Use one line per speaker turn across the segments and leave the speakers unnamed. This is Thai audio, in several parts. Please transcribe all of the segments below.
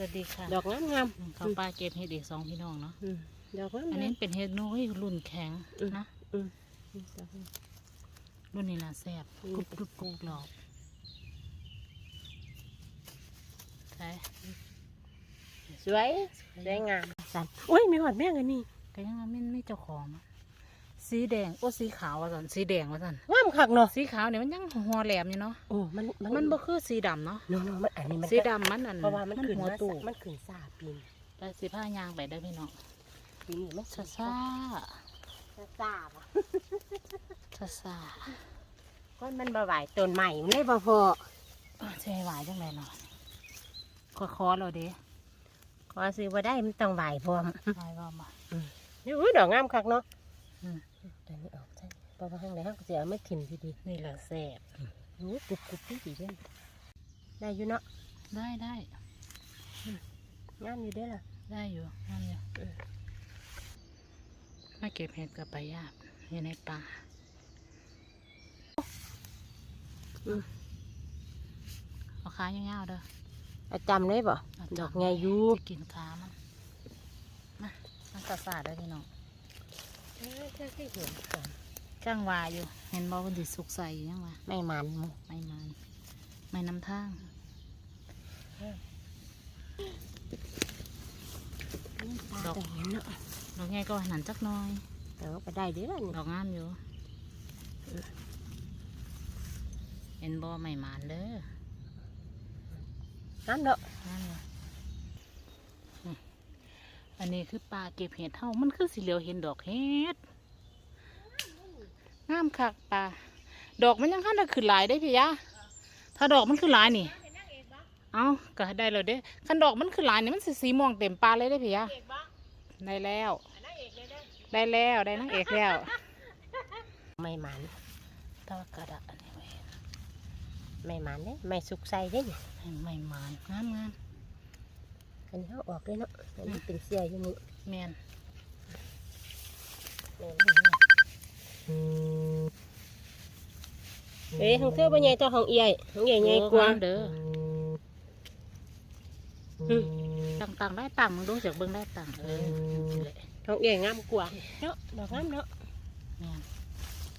วัสดีค่ะ
ดอกงามงาม
เขาป้าเก็บเห็ดอีกสองพี่น้องเนาะ
อืมดอกงาม
อัน
งา
นี้
ม
เป็นเห็ดน้อยรุ่นแข็ง
อืม
นะ
อืมดอกงาม
รุ่นนี้ละแซ่บ
อืม
กรุบกรุบกรุบกรอบใช่
สวยสวยงามสันอุ้ยมีหอดแม่งอันนี้
ก็ยังว่าไม่ไม่เจ้าของอะ สีแดงโอ้สีขาวว่าสันสีแดงว่าสัน
งามคักเนาะ
สีขาวเนี่ยมันยังหัวแหลมอยู่เนาะ
โอ้มัน
มันบ่คือสีดำเนาะ
เนาะเนาะมันอันนี้มัน
สี
ก็
ดำมันอัน
เพราะว่ามันขึ้น
หัว
มา
ตู้
มันขึ้นซาปีน
ไปสีผ้ายางไปได้อพี่น้อง
ปีนี้มัน
ซาซา
ซาซาปะ
ซาซา
ก้อนมันบ่ไหวต้นใหม่มันได้บ่พอ
เอ้อจะให้ไหวจังไรเนาะขอขอเราเด้
ขอซื้อบ่ได้มันต้องไหวพร้อม
ไหวว่ามา
นี่อุ้ยดอกงามคักเนาะ
อืม
อันนี้อ อกใช่เพราะว่าข้างในข้างก็จะเอาไม่ถิ่มดี
นี่แหละแซ่บ
ๆอู้กรุบกรุบที่ดีเด่นได้อยู่เนาะ
ได้ได้
งามอยู่เด้อล่ะ
ได้อยู่นั่นอยู่
เออ
มาเก็บเห็ดกับปลายาบอยู่ในป่า
อืม
เอาขาเงาวๆเด้อ
เอาจำได้บ่
เอา
ด
จั
อบกไงยู
จะกินขามันมามันสาดๆได้อพี่น้อง
เออเธอเคยเห็นก่อน
จ้างวาอยู่ เห็นบ่มันติสุกใส่อยู่ยังวะ
ไม่มัน
ไม่มันไม่น้ำทางดอก
แต่เห็นเนาะ
ดอกไงก็หันจักหน้อย
แต่ว่าก็ได้เด้อนี่
ดอกงามอยู่ เห็นบ่ไม่หมานเด้อ
น้ำเนาะ
นั่นไงนี่อันนี้คือปลาเก็บเห็ดเท่ามันคือสีเหลียวเห็นดอกเห็ด งามคักปลาดอกมันยังขั้นได้ขึ้นหลายได้พี่ยะถ้าดอกมันขึ้นหลายนี่ เอาก็ได้เลยเด้ขั้นดอกมันขึ้นหลายนี่มันสีสีม่วงเต็มปลาเลยได้พี่ยะได้แล้ว ได้แล้วได้นางเอกแล้ว
ไม่มัน
แต่ว่ากระดาษอันนี้ไว้
ไม่มันเด้ไม่สุกใส่เด้นี่
ให้ไม่หมานงามงาม
อันนี้เขาออกเลยเนาะอันนี้เป็นเสียอยู่นี่
แมน
เอ้ยของเธอบ่ใหญ่ตัวของเอียยของใหญ่ใหญ่กว่า
โอ้งมเด้อ
อืม
ต่างต่างๆได้ต่างมึงดูจากเบิ้งได้ต่างเออนี่แหละ
ของเอียยงามกว่าเนาะดอกงามเนาะ
แม่น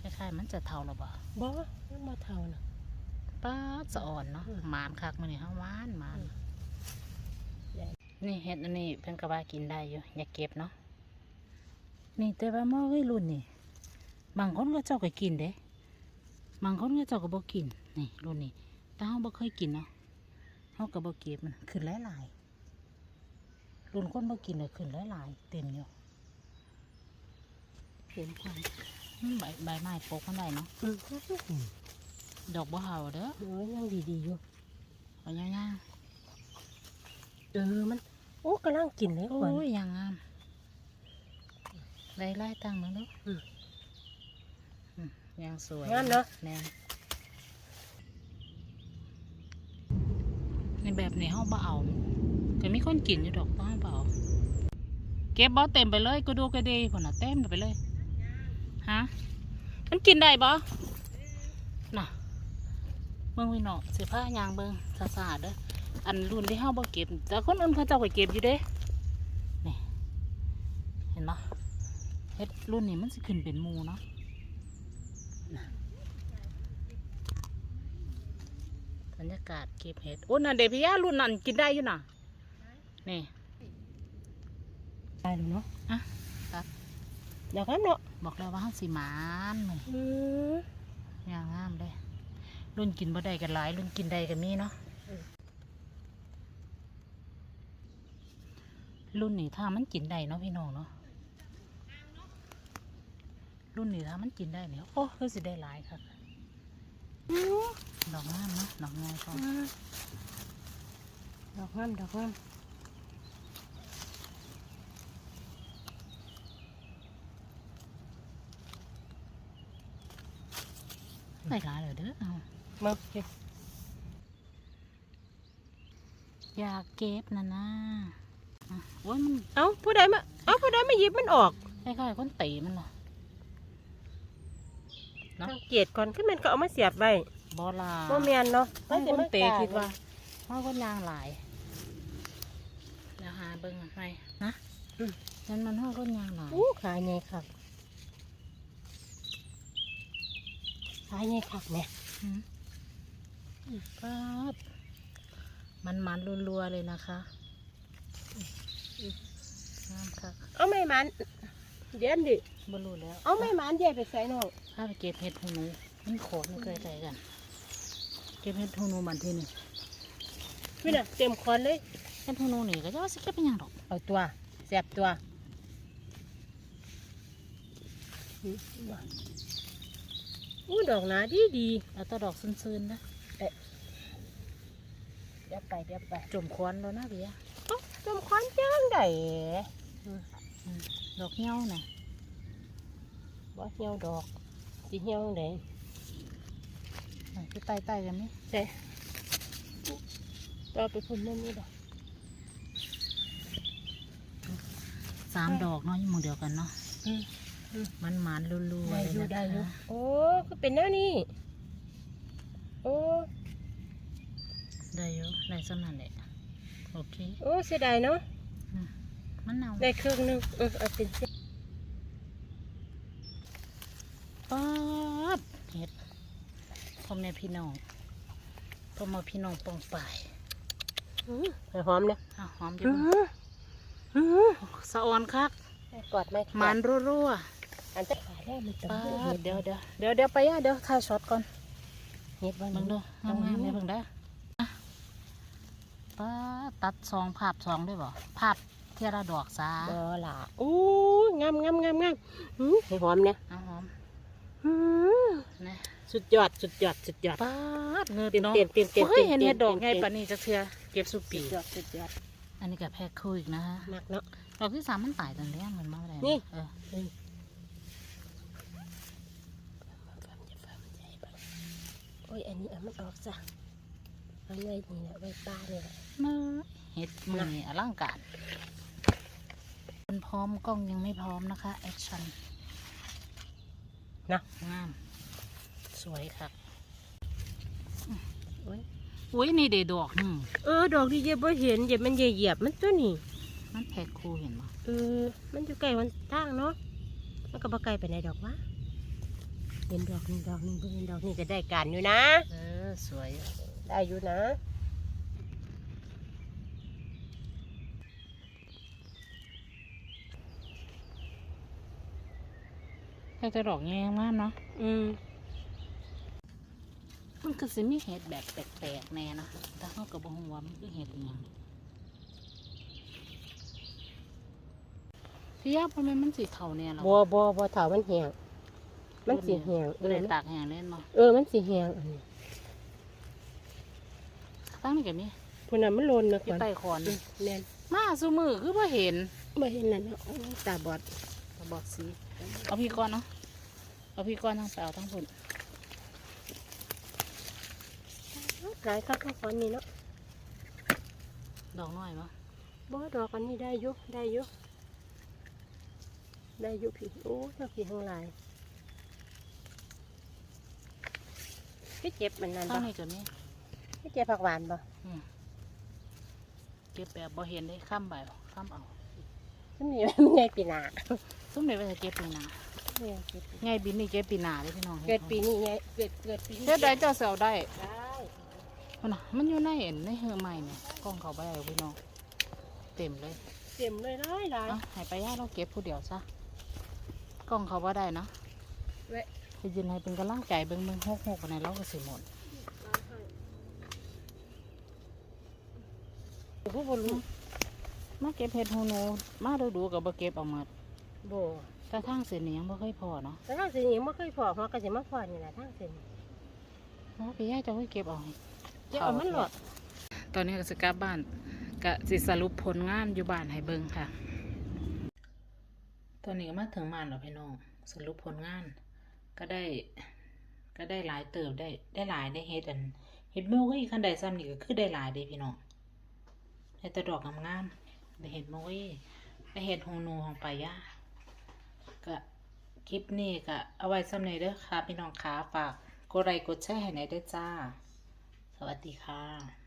คล้ายๆมันจะเท่าหรอบ่
บ่ยังบ่เท่าเนาะ
ป้าดสะอ่อนเนาะหมานคักมันนี่ฮะหวานหมาน
ได้
นี่เห็ดอันนี้เพิ่นก็ว่ากินได้อยู่อย่าเก็บเนาะนี่แต่ว่าเมื่อวัยรุ่นนี่ บางคนก็เจ้าก็กินเด้บางคนก็เจ้าก็บ่กินนี่รุ่นนี้แต่เฮาบ่เคยกินเนาะเฮาก็บ่เก็บมันขึ้นหลายๆรุ่นคนบ่กินเลยขึ้นหลายๆเต็มอยู่
เห็นความ
อืมใบใบไม้ปกมันได้เนาะ
อืม
ดอกบัวเห่าเด้อ
โอ้ยยังดีๆอยู่
เอาย่าง
เออมันโอ้กำลังกินเลย
ๆโอ้
ควร
ยอย่างงามไล่ไล่ตั้งมาลูก
อืม
อืมยังสวย
งามเนาะ
แน่นในแบบนี้เฮาบ่เอาก็มีคนกินอยู่ดอกบ่เฮาบ่เอาเก็บบ่เต็มไปเลยกูดูก็ดีพุ่นน่ะเต็มไปเลยฮะมันกินได้บ่น่ะเบิ่งไว้เนาะสิพายางเบิ่งซาๆเด้ออันรุ่นที่เฮาบ่เก็บ แต่คนอื่นเขาเจ้าก็เก็บอยู่เด้นี่เห็นบ่เฮ็ดรุ่นนี้มันสิขึ้นเป็นหมู่เนาะ บรรยากาศเก็บเห็ด โอ้นั่นเดพี่ยารุ่นนั้นกินได้อยู่น่ะ นี่
ได้เลยเนาะ
อะครับ
ดอกงามเนาะ
บอกแล้วว่าห้าสิหมานนี่
อืม
ย่างงามเลยรุ่นกินบ่ได้กันหลาย รุ่นกินได้กันมีเนาะรุ่นนี้ถ้ามันกินได้เนาะพี่น้องเนาะรุ่นนี้ถ้ามันกินได้เนี่ยโอ้คือสิได้หลายครับ ดอกงามนะดอกงามพอน
ดอกงามดอกงาม
ได้หลายเลยเด้อเอา
มาเก็บ
อยากเก็บนะนะอะโอ้ยมัน
เอ้าผู้ใดมาเอ้าผู้ใดมาหยิบมันออก
คล้ายคนตีมันเหรอเนาะ
สังเกตก่อนขึ้นมันก็เอามาเสียบไว้
บอลา
บ่แม่นเนาะ
มันคนเตะ
มัสิ
คิด
ม
ว่าว่าคนยางหลายเบิ่งให้นะ
อืม
นั่นมันห้องก้นยางหน่อย
อู้ขายไงครับขายไงครับแม่
อืมป๊าดมันมันรัวๆเลยนะคะงามคัก
เอาไม่มันเดี๋ยวดิ
บ่รู้แล้ว
เอาไม่มันเดี๋ยวไปใส่น้อง
พาไปเก็บเห็ดหูหนูมันโขดมันใกล้ๆกัน เก็บเห็ดหูหนูมันที่นี่
พี่น่ะเต็มคอนเลย
เห็ดหูหนูนี่ก็จะว่าสิเก็บเป็นหยังดอก
เอาตัวแสบตัวอืมมาอู้ดอกหนาดีดี
แล้วแตดอกซื่นๆนะ
เดี๋ยวไปเดี๋ยวไป
จมควันแล้วนะเบีย
จมควันจังได
ดอกเงี้ยวน่ะ
บ่เหี่ยวดอกสิเหี่ยวได
น่ะ คือใต้ๆกันนี่
เด้ต่อไปพุ่นนั่นนี่ดอก
สามดอกเนาะอยู่หมู่เดียวกันเนาะ
อืม
มันมันๆรัว
ได้
ๆเลย
อยู่
นะ
ได้อยู่
คะ
โอ้คือเป็นแนวนี้โอ้
ได้อยู่ได้สำนั่นแหละโอเค
โอ้เสียดายเนาะ
มันเน่า
ได้ครึ่งหนึงเออเอาเป็นเส้น
ป๊าดเห็ด พ่อแม่พี่น้องพ่อมาพี่น้องปองป่าย
อื้อให้หอมเนี่ย
อ้าวหอมอ
อื้
ยู่
ออื้อ
สะออนคัก
กอดไหม
มันรัว
อันจะขายได้มัน
ๆ
ต้อง
ป๊า
เห็
ด
ด
เดี๋ยวเดี๋ยวเดี๋ยวเดี๋ยวไปย่าเดี๋ยวถ่ายช็อตก่อน
เห็ดวัน
เบิ่ง
นี้
เด้องามๆเนี่ยเบิ่งได้ออะป๊าดตัดซองภาพซองด้วยบ่ภาพเทียระดอกซา
บอล่ะอู้งามงามงามงามอื้อให้หอมเนี่ย
เอาหอม
อื้อ
นะ
สุดยอดสุดยอดสุดยอด
ป๊าดเงิน
เต็ม
เนาะ
เต็มเต็มเต็ม
เฮ้ยเห็นเห็ดดอกไง
เต็ม
ปานนี้จะเทือเก็บสุปี
สุดยอดสุดยอด
อันนี้กับแพ็คคู่อีกนะฮะ
มากเนาะ
ดอกที่สามมันตายตอนแรกมันมาอะไร
นี่
เออ
โอ้ยอันนี้เอามันออกจ้ะเอาไว้นี่แหละไว้ป้าเนี่ยแหละ
มาเห็ดมือนี่อลังการมันพร้อมกล้องยังไม่พร้อมนะคะแอคชั่น
นะ
งาม สวยครับ
โอ้ย
อุ้ยนี่เดดอกหนึ่ง
เออดอกที่เย็บบ่เห็นเย็บมันเหยียบๆมันตัวนี้
มันแพ็คคู่เห็นไหม
เออมันอยู่ใกล้วันทางเนาะมันก็บ่ไกลไปไหนดอกวะเห็นดอกหนึงดอกหนึงเพิ่งเห็นดอกนี้ก็ได้การอยู่นะ
เออสวย
ได้อยู่นะ
แต่จะดอกแงงมากเนาะ
อืม
มันคือสิมีเห็ดแบบแปลกๆแน่เนาะแต่เขากับบงว่ามันคือเห็ดอหย่างพี่ยาพอมันมันสีเทาเนี่ยหรอ
บัวบัวบัวเถามันแห้งมันสีแห้งเอ
เล
อย
ตากแห้งเล่นมา
เออมันสีแห้งอันนี้
ตั้งนี่กับมี
พุ่นน่ะมันโลนนะ
อยู่
ก่อน
ใต้คอน
อืมแม่น
มาสูมือคือว่าเห็น
บ่เห็นนั่นเนาะโอ้ยตาบอด
กระบอกสีเอาพี่ก้อนเนาะเอาพี่ก้อนทั้งเปล่าทั้งผุน
หลายคักคักคนนี้เนาะ
ดอกน้อยปะ
บ่ดอกอันนี้ได้อยู่ได้อยู่ได้อยู่พี่โอ้ยดอกพี่ทั้งหลายพี่เจ็บมันนั่น
ตั้
บ่
งนี่กับมี
พี่เจ็บผักหวานบ่
เก็บแบบบ่เห็นได้ข้ามใบข้ามเอา
มันมีมันใหญ่ปีหน้า
ซุ้มเดี๋ยวไปเก็บปีหนา
เนี่ยเก็บ
ไงบินนี่เก็บปีหนาเลยพี่น้อง
เกิดปีนี้ไงเกิดเกิดปีนี้
เฮ็ดได้เจ้าเสาได้
ได้
มันน่ะมันอยู่ในเอ็นในเฮือใหม่เนี่ยกล้องเขาไปแล้วพี่น้องเต็มเลย
เต็มเลยหลายหลาย
เอะให้ไปย่าเราเก็บผู้เดียวซะกล้องเขาว่าได้นะ
เว้ย
ไปยินให้เป็นกำลังใจเบิ่งมึงหกหกในเราก็สิหมด
ผู้บรู้
มาเก็บเห็ดหูหนูมาดูดูๆกับบ่เก็บเอาหมด
บ่
แต่ทางเส้นนี้ยังบ่เคยพอเนาะ
แต่ทางเส้นนี้ไม่เคยพอหัวก็จะมาพอนี่แหละทางเส้นนี้
เพราะพี่ย่าจะให้เก็บเอาให้
จะเอามันหลอด
ตอนนี้ก็จะกลับบ้านก็สิสรุปผลงานอยู่บ้านให้เบิ่งค่ะ ตอนนี้ก็มาถึงบ้านแล้วพี่น้องสรุปผลงาน ก็ได้ ก็ได้หลายเติบได้ได้หลายได้เฮ็ดอันเฮ็ดเมื่อกี้คันใดซ้ำนี่ก็คือได้หลายเด้พี่น้องได้แต่ดอกงามๆได้เฮ็ดเมื่อกี้ได้เฮ็ดหงนูของปลาย่าก็คลิปนี้ก็เอาไว้ซ้ำนี้เด้อค่ะพี่น้องขาฝากกดไลค์กดแชร์ให้หน่อยเด้อจ้าส วัสดีค่ะ